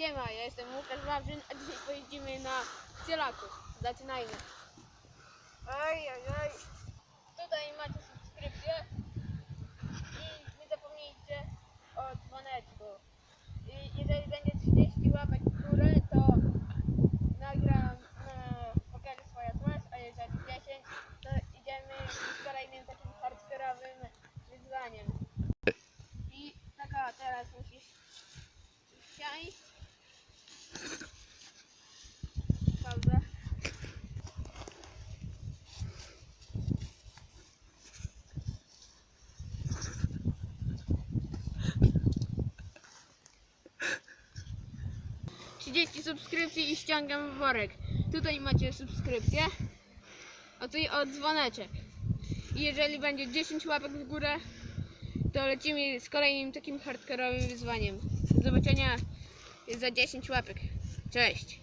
Siema, ja jestem Łukasz Wawrzyn, a dzisiaj pojedziemy na Cielaku. Zaczynajmy. Oj, oj, oj. Tutaj macie subskrypcję i nie zapomnijcie o dzwoneczku. I jeżeli będzie 30 łapek w górę, to nagram, e, pokażę swoją twarz, a jeżeli 10, to idziemy z kolejnym takim hardkorowym wyzwaniem. I taka teraz musisz 30 subskrypcji i ściągam worek. Tutaj macie subskrypcję, a tutaj o dzwoneczek. I jeżeli będzie 10 łapek w górę, to lecimy z kolejnym takim hardkorowym wyzwaniem. Do zobaczenia za 10 łapek. Cześć!